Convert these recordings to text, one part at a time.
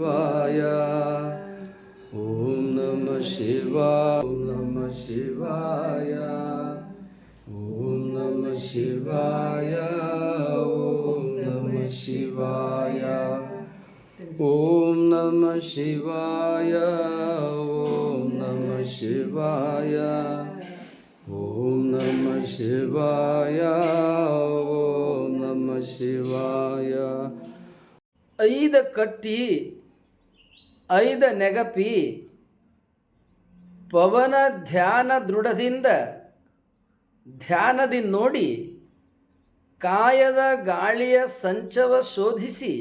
ಶಿವಾಯ ಓಂ ನಮ ಶಿವ ಓಂ ನಮ ಶಿವಾಯ ಓಂ ನಮ ಶಿವಾಯ ಓಂ ನಮ ಶಿವಾಯ ಓಂ ನಮ ಶಿವಾಯ ಓಂ ನಮ ಶಿವಾಯ ಓಂ ನಮ ಶಿವಾಯ ಓಂ ನಮ ಶಿವಾಯ ಐದ ಕಟ್ಟಿ ಐದ ನೆಗಪಿ ಪವನ ಧ್ಯಾನ ದೃಢದಿಂದ ಧ್ಯಾನದಿಂದ ನೋಡಿ ಕಾಯದ ಗಾಳಿಯ ಸಂಚವ ಶೋಧಿಸಿ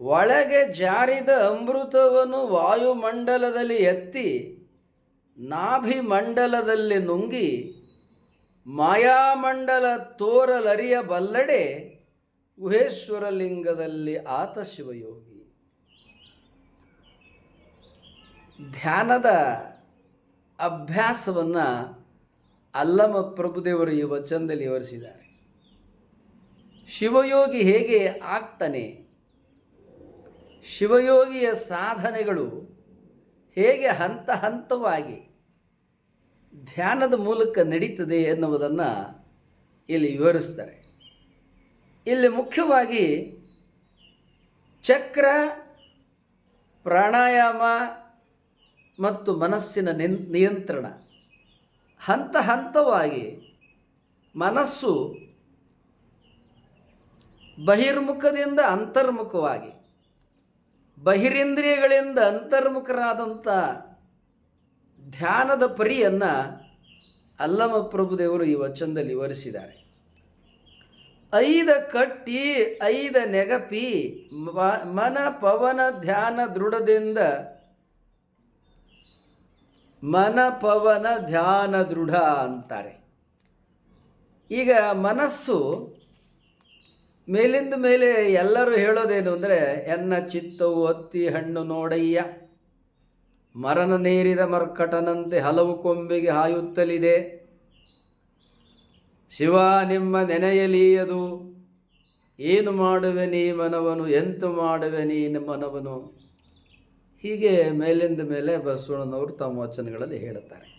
ಒಳಗೆ ಜಾರಿದ ಅಮೃತವನ್ನು ವಾಯುಮಂಡಲದಲ್ಲಿ ಎತ್ತಿ ನಾಭಿಮಂಡಲದಲ್ಲಿ ನುಂಗಿ ಮಾಯಾಮಂಡಲ ತೋರಲರಿಯ ಬಲ್ಲಡೆ ಲಿಂಗದಲ್ಲಿ ಆತ ಶಿವಯೋಗಿ. ಧ್ಯಾನದ ಅಭ್ಯಾಸವನ್ನು ಅಲ್ಲಮ ಪ್ರಭುದೇವರು ಈ ವಚನದಲ್ಲಿ ವಿವರಿಸಿದ್ದಾರೆ. ಶಿವಯೋಗಿ ಹೇಗೆ ಆಗ್ತಾನೆ? ಶಿವಯೋಗಿಯ ಸಾಧನೆಗಳು ಹೇಗೆ ಹಂತ ಹಂತವಾಗಿ ಧ್ಯಾನದ ಮೂಲಕ ನಡೀತದೆ ಎನ್ನುವುದನ್ನು ಇಲ್ಲಿ ವಿವರಿಸ್ತಾರೆ. ಇಲ್ಲಿ ಮುಖ್ಯವಾಗಿ ಚಕ್ರ, ಪ್ರಾಣಾಯಾಮ ಮತ್ತು ಮನಸ್ಸಿನ ನಿಯಂತ್ರಣ. ಹಂತ ಹಂತವಾಗಿ ಮನಸ್ಸು ಬಹಿರ್ಮುಖದಿಂದ ಅಂತರ್ಮುಖವಾಗಿ, ಬಹಿರೇಂದ್ರಿಯಗಳಿಂದ ಅಂತರ್ಮುಖರಾದಂಥ ಧ್ಯಾನದ ಪರಿಯನ್ನು ಅಲ್ಲಮ ಪ್ರಭುದೇವರು ಈ ವಚನದಲ್ಲಿ ವಿವರಿಸಿದ್ದಾರೆ. ಐದ ಕಟ್ಟಿ, ಐದ ನೆಗಪಿ ಮನ ಪವನ ಧ್ಯಾನ ದೃಢದಿಂದ ಮನ ಪವನ ಧ್ಯಾನ ದೃಢ ಅಂತಾರೆ. ಈಗ ಮನಸ್ಸು ಮೇಲಿಂದ ಮೇಲೆ ಎಲ್ಲರೂ ಹೇಳೋದೇನು ಅಂದರೆ, ಎನ್ನ ಚಿತ್ತವು ಅತ್ತಿ ಹಣ್ಣು ನೋಡಯ್ಯ, ಮರನ ನೀರಿದ ಮರ್ಕಟನಂತೆ ಹಲವು ಕೊಂಬೆಗೆ ಹಾಯುತ್ತಲಿದೆ, ಶಿವ ನಿಮ್ಮ ನೆನೆಯಲೀಯದು, ಏನು ಮಾಡುವೆ ನೀ ಮನವನು, ಎಂತು ಮಾಡುವೆ ನೀ ಮನವನು? ಹೀಗೆ ಮೇಲಿಂದ ಮೇಲೆ ಬಸವಣ್ಣನವರು ತಮ್ಮ ವಚನಗಳಲ್ಲಿ ಹೇಳುತ್ತಾರೆ.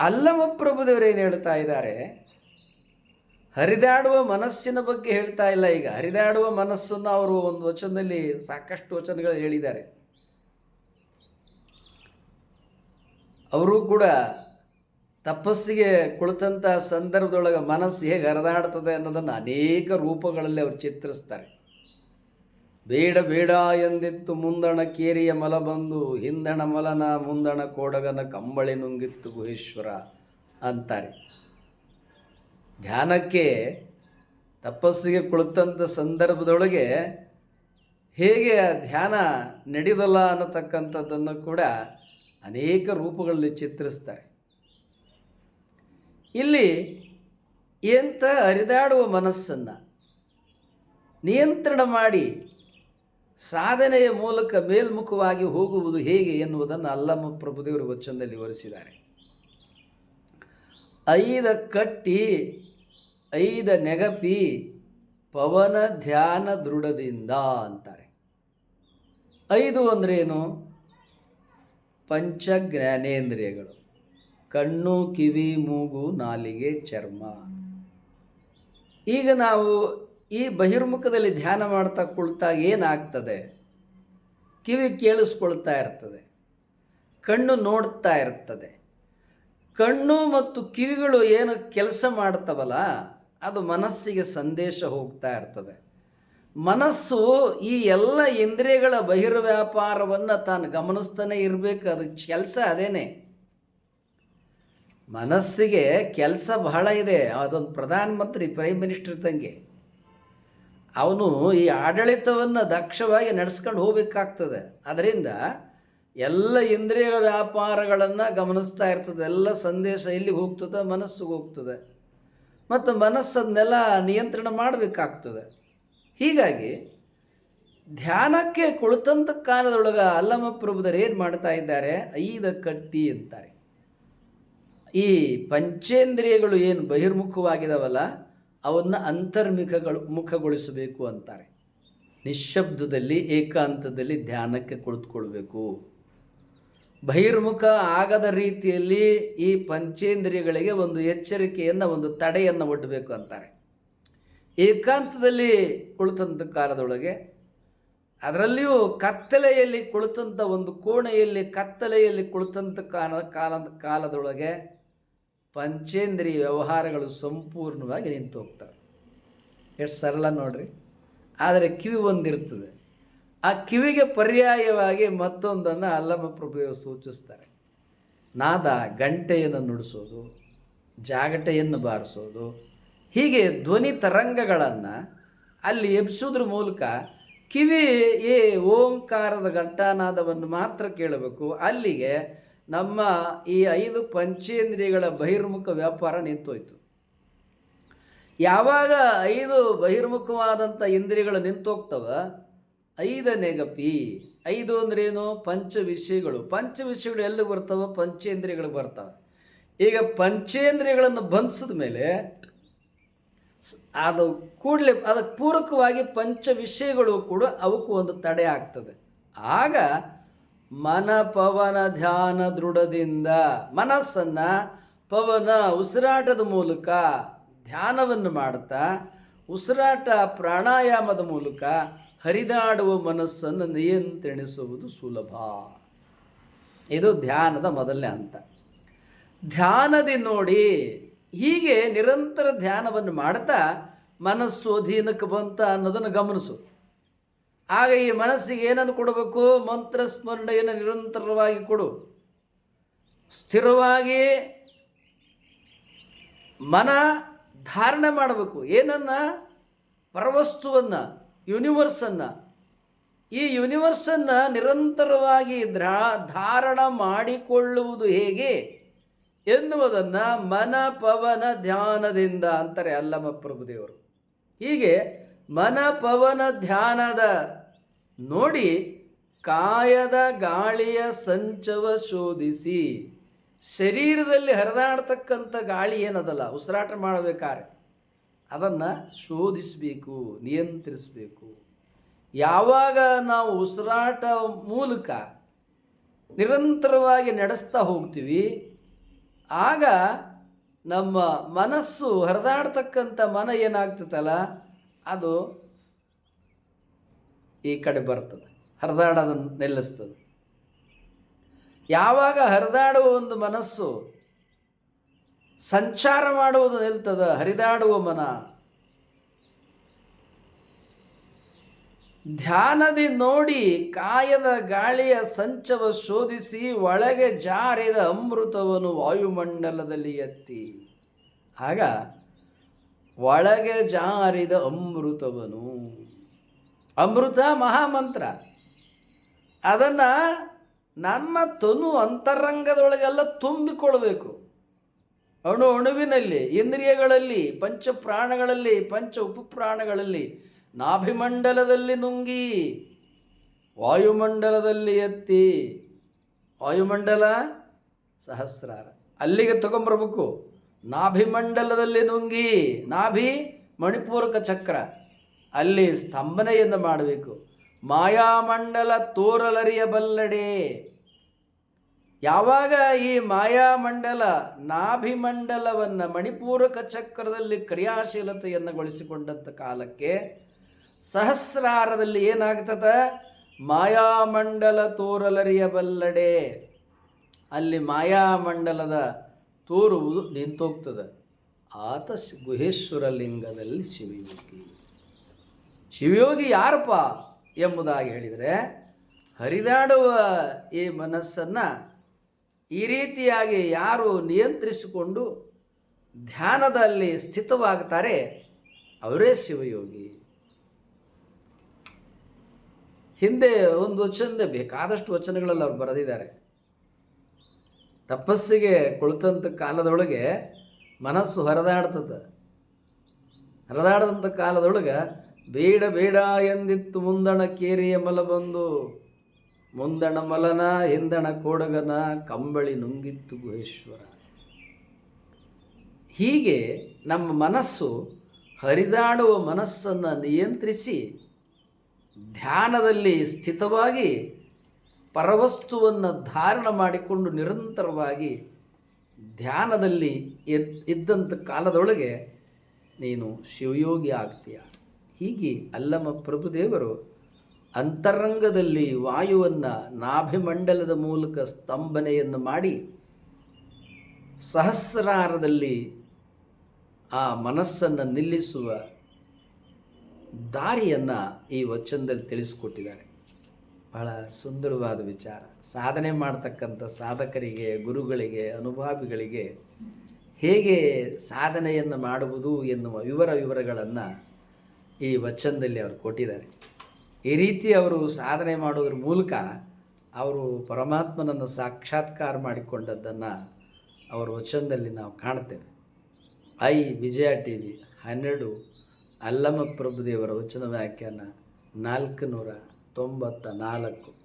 ಅಲ್ಲಮ ಪ್ರಭುದೇವರು ಏನು ಹೇಳ್ತಾ ಇದ್ದಾರೆ? ಹರಿದಾಡುವ ಮನಸ್ಸಿನ ಬಗ್ಗೆ ಹೇಳ್ತಾ ಇಲ್ಲ ಈಗ. ಹರಿದಾಡುವ ಮನಸ್ಸನ್ನು ಅವರು ಒಂದು ವಚನದಲ್ಲಿ ಸಾಕಷ್ಟು ವಚನಗಳು ಹೇಳಿದ್ದಾರೆ. ಅವರು ಕೂಡ ತಪಸ್ಸಿಗೆ ಕುಳಿತಂಥ ಸಂದರ್ಭದೊಳಗೆ ಮನಸ್ಸು ಹೇಗೆ ಹರಿದಾಡ್ತದೆ ಅನ್ನೋದನ್ನು ಅನೇಕ ರೂಪಗಳಲ್ಲಿ ಅವರು ಚಿತ್ರಿಸ್ತಾರೆ. ಬೇಡ ಬೇಡ ಎಂದಿತ್ತು ಮುಂದಣ ಕೇರಿಯ ಮಲ ಬಂದು, ಹಿಂದಣ ಮಲನ ಮುಂದಣ ಕೋಡಗನ ಕಂಬಳಿ ನುಂಗಿತ್ತು ಗುಹೇಶ್ವರ ಅಂತಾರೆ. ಧ್ಯಾನಕ್ಕೆ ತಪಸ್ಸಿಗೆ ಕುಳಿತಂಥ ಸಂದರ್ಭದೊಳಗೆ ಹೇಗೆ ಧ್ಯಾನ ನಡೆದಲ್ಲ ಅನ್ನತಕ್ಕಂಥದ್ದನ್ನು ಕೂಡ ಅನೇಕ ರೂಪಗಳಲ್ಲಿ ಚಿತ್ರಿಸ್ತಾರೆ. ಇಲ್ಲಿ ಎಂಥ ಹರಿದಾಡುವ ಮನಸ್ಸನ್ನು ನಿಯಂತ್ರಣ ಮಾಡಿ ಸಾಧನೆಯ ಮೂಲಕ ಮೇಲ್ಮುಖವಾಗಿ ಹೋಗುವುದು ಹೇಗೆ ಎನ್ನುವುದನ್ನು ಅಲ್ಲಮ್ಮ ಪ್ರಭುದೇವರು ವಚನದಲ್ಲಿ ವಿವರಿಸಿದ್ದಾರೆ. ಐದ ಕಟ್ಟಿ, ಐದ ನೆಗಪಿ, ಪವನ ಧ್ಯಾನ ದೃಢದಿಂದ ಅಂತಾರೆ. ಐದು ಅಂದ್ರೇನು ಪಂಚ ಜ್ಞಾನೇಂದ್ರಿಯಗಳು ಕಣ್ಣು, ಕಿವಿ, ಮೂಗು, ನಾಲಿಗೆ, ಚರ್ಮ. ಈಗ ನಾವು ಈ ಬಹಿರ್ಮುಖದಲ್ಲಿ ಧ್ಯಾನ ಮಾಡ್ತಾ ಕುಳಿತಾಗ ಏನಾಗ್ತದೆ? ಕಿವಿ ಕೇಳಿಸ್ಕೊಳ್ತಾ ಇರ್ತದೆ. ಕಣ್ಣು ನೋಡ್ತಾ ಇರ್ತದೆ. ಕಣ್ಣು ಮತ್ತು ಕಿವಿಗಳು ಏನು ಕೆಲಸ ಮಾಡ್ತವಲ್ಲ, ಅದು ಮನಸ್ಸಿಗೆ ಸಂದೇಶ ಹೋಗ್ತಾ ಇರ್ತದೆ. ಮನಸ್ಸು ಈ ಎಲ್ಲ ಇಂದ್ರಿಯಗಳ ಬಹಿರ್ವ್ಯಾಪಾರವನ್ನು ತಾನು ಗಮನಿಸ್ತಾನೆ ಇರಬೇಕು, ಅದು ಕೆಲಸ ಅದೇನೆ. ಮನಸ್ಸಿಗೆ ಕೆಲಸ ಬಹಳ ಇದೆ, ಅದೊಂದು ಪ್ರಧಾನಮಂತ್ರಿ ಪ್ರೈಮ್ ಮಿನಿಸ್ಟರ್ ಇದ್ದಂಗೆ. ಅವನು ಈ ಆಡಳಿತವನ್ನು ದಕ್ಷವಾಗಿ ನಡೆಸ್ಕೊಂಡು ಹೋಗಬೇಕಾಗ್ತದೆ. ಅದರಿಂದ ಎಲ್ಲ ಇಂದ್ರಿಯಗಳ ವ್ಯಾಪಾರಗಳನ್ನು ಗಮನಿಸ್ತಾ ಇರ್ತದೆ. ಎಲ್ಲ ಸಂದೇಶ ಎಲ್ಲಿಗೆ ಹೋಗ್ತದೆ? ಮನಸ್ಸಿಗೆ ಹೋಗ್ತದೆ. ಮತ್ತು ಮನಸ್ಸನ್ನೆಲ್ಲ ನಿಯಂತ್ರಣ ಮಾಡಬೇಕಾಗ್ತದೆ. ಹೀಗಾಗಿ ಧ್ಯಾನಕ್ಕೆ ಕುಳಿತಂತ ಕಾಲದೊಳಗೆ ಅಲ್ಲಮ ಪ್ರಭುದರು ಏನು ಮಾಡ್ತಾ ಇದ್ದಾರೆ? ಐದ ಕಟ್ಟಿ ಅಂತಾರೆ. ಈ ಪಂಚೇಂದ್ರಿಯಗಳು ಏನು ಬಹಿರ್ಮುಖವಾಗಿದಾವಲ್ಲ ಅವನ್ನು ಅಂತರ್ಮುಖಗಳು, ಮುಖಗೊಳಿಸಬೇಕು ಅಂತಾರೆ. ನಿಶಬ್ದದಲ್ಲಿ ಏಕಾಂತದಲ್ಲಿ ಧ್ಯಾನಕ್ಕೆ ಕುಳಿತುಕೊಳ್ಬೇಕು. ಬಹಿರ್ಮುಖ ಆಗದ ರೀತಿಯಲ್ಲಿ ಈ ಪಂಚೇಂದ್ರಿಯಗಳಿಗೆ ಒಂದು ಎಚ್ಚರಿಕೆಯನ್ನು, ಒಂದು ತಡೆಯನ್ನು ಒಡ್ಡಬೇಕು ಅಂತಾರೆ. ಏಕಾಂತದಲ್ಲಿ ಕುಳಿತಂಥ ಕಾಲದೊಳಗೆ ಅದರಲ್ಲಿಯೂ ಕತ್ತಲೆಯಲ್ಲಿ ಕುಳಿತಂಥ ಒಂದು ಕೋಣೆಯಲ್ಲಿ, ಕತ್ತಲೆಯಲ್ಲಿ ಕುಳಿತಂಥ ಕಾಲ ಕಾಲದ ಕಾಲದೊಳಗೆ ಪಂಚೇಂದ್ರಿಯ ವ್ಯವಹಾರಗಳು ಸಂಪೂರ್ಣವಾಗಿ ನಿಂತು ಹೋಗ್ತವೆ. ಎಷ್ಟು ಸರಳ ನೋಡ್ರಿ. ಆದರೆ ಕಿವಿ ಒಂದಿರ್ತದೆ. ಆ ಕಿವಿಗೆ ಪರ್ಯಾಯವಾಗಿ ಮತ್ತೊಂದನ್ನು ಅಲ್ಲಮ ಪ್ರಭುದೇವರು ಸೂಚಿಸ್ತಾರೆ. ನಾದ ಗಂಟೆಯನ್ನು ನುಡಿಸೋದು, ಜಾಗಟೆಯನ್ನು ಬಾರಿಸೋದು, ಹೀಗೆ ಧ್ವನಿ ತರಂಗಗಳನ್ನು ಅಲ್ಲಿ ಎಬ್ಸೋದ್ರ ಮೂಲಕ ಕಿವಿ ಏ ಓಂಕಾರದ ಘಂಟಾನಾದವನ್ನು ಮಾತ್ರ ಕೇಳಬೇಕು. ಅಲ್ಲಿಗೆ ನಮ್ಮ ಈ ಐದು ಪಂಚೇಂದ್ರಿಯಗಳ ಬಹಿರ್ಮುಖ ವ್ಯಾಪಾರ ನಿಂತೋಯ್ತು. ಯಾವಾಗ ಐದು ಬಹಿರ್ಮುಖವಾದಂಥ ಇಂದ್ರಿಯಗಳು ನಿಂತೋಗ್ತವ? ಐದನೇ ಗಪಿ ಐದು ಅಂದ್ರೇನು ಪಂಚ ವಿಷಯಗಳು. ಪಂಚ ವಿಷಯಗಳು ಎಲ್ಲಿ ಬರ್ತಾವ? ಪಂಚೇಂದ್ರಿಯಗಳು ಬರ್ತವೆ. ಈಗ ಪಂಚೇಂದ್ರಿಯಗಳನ್ನು ಬಂಧಿಸಿದ ಮೇಲೆ ಅದು ಕೂಡಲೇ ಅದಕ್ಕೆ ಪೂರಕವಾಗಿ ಪಂಚ ವಿಷಯಗಳು ಕೂಡ ಅವಕ್ಕೂ ಒಂದು ತಡೆ ಆಗ್ತದೆ. ಆಗ ಮನ ಪವನ ಧ್ಯಾನ ದೃಢದಿಂದ ಮನಸ್ಸನ್ನು ಪವನ ಉಸಿರಾಟದ ಮೂಲಕ ಧ್ಯಾನವನ್ನು ಮಾಡ್ತಾ, ಉಸಿರಾಟ ಪ್ರಾಣಾಯಾಮದ ಮೂಲಕ ಹರಿದಾಡುವ ಮನಸ್ಸನ್ನು ನಿಯಂತ್ರಿಸುವುದು ಸುಲಭ. ಇದು ಧ್ಯಾನದ ಮೊದಲನೇ ಹಂತ. ಧ್ಯಾನದಿ ನೋಡಿ ಹೀಗೆ ನಿರಂತರ ಧ್ಯಾನವನ್ನು ಮಾಡ್ತಾ ಮನಸ್ಸು ಅಧೀನಕ್ಕೆ ಬಂತ ಅನ್ನೋದನ್ನು ಗಮನಿಸು. ಆಗ ಈ ಮನಸ್ಸಿಗೆ ಏನನ್ನು ಕೊಡಬೇಕು? ಮಂತ್ರ ಸ್ಮರಣೆಯನ್ನು ನಿರಂತರವಾಗಿ ಕೊಡು. ಸ್ಥಿರವಾಗಿ ಮನ ಧಾರಣೆ ಮಾಡಬೇಕು. ಏನನ್ನ? ಪರವಸ್ತುವನ್ನು ಯೂನಿವರ್ಸನ್ನು ಈ ಯೂನಿವರ್ಸನ್ನು ನಿರಂತರವಾಗಿ ಧ್ರಾ ಧಾರಣ ಮಾಡಿಕೊಳ್ಳುವುದು ಹೇಗೆ? ಎನ್ನುವುದನ್ನು ಮನ ಪವನ ಧ್ಯಾನದಿಂದ ಅಂತಾರೆ ಅಲ್ಲಮ ಪ್ರಭುದೇವರು. ಹೀಗೆ ಮನ ಪವನ ಧ್ಯಾನದ ನೋಡಿ ಕಾಯದ ಗಾಳಿಯ ಸಂಚವ ಶೋಧಿಸಿ. ಶರೀರದಲ್ಲಿ ಹರಿದಾಡ್ತಕ್ಕಂಥ ಗಾಳಿ ಏನದಲ್ಲ, ಉಸಿರಾಟ ಮಾಡಬೇಕಾದ್ರೆ ಅದನ್ನು ಶೋಧಿಸಬೇಕು, ನಿಯಂತ್ರಿಸಬೇಕು. ಯಾವಾಗ ನಾವು ಉಸಿರಾಟ ಮೂಲಕ ನಿರಂತರವಾಗಿ ನಡೆಸ್ತಾ ಹೋಗ್ತೀವಿ, ಆಗ ನಮ್ಮ ಮನಸ್ಸು ಹರಿದಾಡ್ತಕ್ಕಂಥ ಮನ ಏನಾಗ್ತದಲ್ಲ ಅದು ಈ ಕಡೆ ಬರ್ತದೆ. ಹರಿದಾಡೋದನ್ನು ನಿಲ್ಲಿಸ್ತದೆ. ಯಾವಾಗ ಹರಿದಾಡುವ ಒಂದು ಮನಸ್ಸು ಸಂಚಾರ ಮಾಡುವುದು ನಿಲ್ತದ, ಹರಿದಾಡುವ ಮನ, ಧ್ಯಾನದಿ ನೋಡಿ ಕಾಯದ ಗಾಳಿಯ ಸಂಚವ ಶೋಧಿಸಿ ಒಳಗೆ ಜಾರಿದ ಅಮೃತವನ್ನು ವಾಯುಮಂಡಲದಲ್ಲಿ ಎತ್ತಿ. ಆಗ ಒಳಗೆ ಜಾರಿದ ಅಮೃತವನು. ಅಮೃತ ಮಹಾಮಂತ್ರ. ಅದನ್ನು ನಮ್ಮ ತನು ಅಂತರಂಗದೊಳಗೆಲ್ಲ ತುಂಬಿಕೊಳ್ಬೇಕು. ಅಣು ಅಣುವಿನಲ್ಲಿ, ಇಂದ್ರಿಯಗಳಲ್ಲಿ ಪಂಚ ಪ್ರಾಣಗಳಲ್ಲಿ ಪಂಚ ಉಪಪ್ರಾಣಗಳಲ್ಲಿ, ನಾಭಿಮಂಡಲದಲ್ಲಿ ನುಂಗಿ, ವಾಯುಮಂಡಲದಲ್ಲಿ ಎತ್ತಿ. ವಾಯುಮಂಡಲ ಸಹಸ್ರಾರ. ಅಲ್ಲಿಗೆ ತಗೊಂಬರ್ಬೇಕು ನಾಭಿಮಂಡಲದಲ್ಲಿ ನುಂಗಿ ನಾಭಿ ಮಣಿಪೂರಕ ಚಕ್ರ. ಅಲ್ಲಿ ಸ್ತಂಭನೆಯನ್ನು ಮಾಡಬೇಕು. ಮಾಯಾಮಂಡಲ ತೋರಲರಿಯಬಲ್ಲಡೆ ಯಾವಾಗ ಈ ಮಾಯಾಮಂಡಲ ನಾಭಿಮಂಡಲವನ್ನು ಮಣಿಪೂರಕ ಚಕ್ರದಲ್ಲಿ ಕ್ರಿಯಾಶೀಲತೆಯನ್ನು ಗೊಳಿಸಿಕೊಂಡಂಥ ಕಾಲಕ್ಕೆ ಸಹಸ್ರಾರದಲ್ಲಿ ಏನಾಗ್ತದ? ಮಾಯಾಮಂಡಲ ತೋರಲರಿಯಬಲ್ಲಡೆ ಅಲ್ಲಿ ಮಾಯಾಮಂಡಲದ ತೋರುವುದು ನಿಂತೋಗ್ತದೆ. ಆತ ಗುಹೇಶ್ವರ ಲಿಂಗದಲ್ಲಿ ಶಿವಯೋಗಿ. ಶಿವಯೋಗಿ ಯಾರಪ್ಪ ಎಂಬುದಾಗಿ ಹೇಳಿದರೆ, ಹರಿದಾಡುವ ಈ ಮನಸ್ಸನ್ನು ಈ ರೀತಿಯಾಗಿ ಯಾರು ನಿಯಂತ್ರಿಸಿಕೊಂಡು ಧ್ಯಾನದಲ್ಲಿ ಸ್ಥಿತವಾಗ್ತಾರೆ ಅವರೇ ಶಿವಯೋಗಿ. ಹಿಂದೆ ಒಂದು ವಚನದ ಬೇಕಾದಷ್ಟು ವಚನಗಳಲ್ಲಿ ಅವ್ರು ಬರೆದಿದ್ದಾರೆ. ತಪಸ್ಸಿಗೆ ಕುಳಿತಂಥ ಕಾಲದೊಳಗೆ ಮನಸ್ಸು ಹರಿದಾಡ್ತದೆ. ಹರಿದಾಡದಂಥ ಕಾಲದೊಳಗೆ ಬೇಡ ಬೇಡ ಎಂದಿತ್ತು ಮುಂದಣ ಕೇರಿಯ ಮಲ ಬಂದು. ಮುಂದಣ ಮಲನ ಹಿಂದಣ ಕೋಡಗನ, ಕಂಬಳಿ ನುಂಗಿತ್ತು ಗುಹೇಶ್ವರ. ಹೀಗೆ ನಮ್ಮ ಮನಸ್ಸು ಹರಿದಾಡುವ ಮನಸ್ಸನ್ನು ನಿಯಂತ್ರಿಸಿ ಧ್ಯಾನದಲ್ಲಿ ಸ್ಥಿತವಾಗಿ ಪರವಸ್ತುವನ್ನು ಧಾರಣ ಮಾಡಿಕೊಂಡು ನಿರಂತರವಾಗಿ ಧ್ಯಾನದಲ್ಲಿ ಇದ್ದಂಥ ಕಾಲದೊಳಗೆ ನೀನು ಶಿವಯೋಗಿ ಆಗ್ತೀಯ. ಹೀಗೆ ಅಲ್ಲಮ ಪ್ರಭುದೇವರು ಅಂತರಂಗದಲ್ಲಿ ವಾಯುವನ್ನು ನಾಭಿಮಂಡಲದ ಮೂಲಕ ಸ್ತಂಭನೆಯನ್ನು ಮಾಡಿ ಸಹಸ್ರಾರದಲ್ಲಿ ಆ ಮನಸ್ಸನ್ನು ನಿಲ್ಲಿಸುವ ದಾರಿಯನ್ನು ಈ ವಚನದಲ್ಲಿ ತಿಳಿಸ್ಕೊಟ್ಟಿದ್ದಾರೆ. ಬಹಳ ಸುಂದರವಾದ ವಿಚಾರ. ಸಾಧನೆ ಮಾಡ್ತಕ್ಕಂಥ ಸಾಧಕರಿಗೆ, ಗುರುಗಳಿಗೆ, ಅನುಭಾವಿಗಳಿಗೆ ಹೇಗೆ ಸಾಧನೆಯನ್ನು ಮಾಡುವುದು ಎನ್ನುವ ವಿವರ ವಿವರಗಳನ್ನು ಈ ವಚನದಲ್ಲಿ ಅವರು ಕೊಟ್ಟಿದ್ದಾರೆ. ಈ ರೀತಿ ಅವರು ಸಾಧನೆ ಮಾಡೋದ್ರ ಮೂಲಕ ಅವರು ಪರಮಾತ್ಮನನ್ನು ಸಾಕ್ಷಾತ್ಕಾರ ಮಾಡಿಕೊಂಡದ್ದನ್ನು ಅವರ ವಚನದಲ್ಲಿ ನಾವು ಕಾಣ್ತೇವೆ. ಐ ವಿಜಯ ಟಿ ವಿ ಹನ್ನೆರಡು ಅಲ್ಲಮ ಪ್ರಭುದೇವರ ವಚನ ವ್ಯಾಖ್ಯಾನ ನಾಲ್ಕು ನೂರ ತೊಂಬತ್ತ ನಾಲ್ಕು.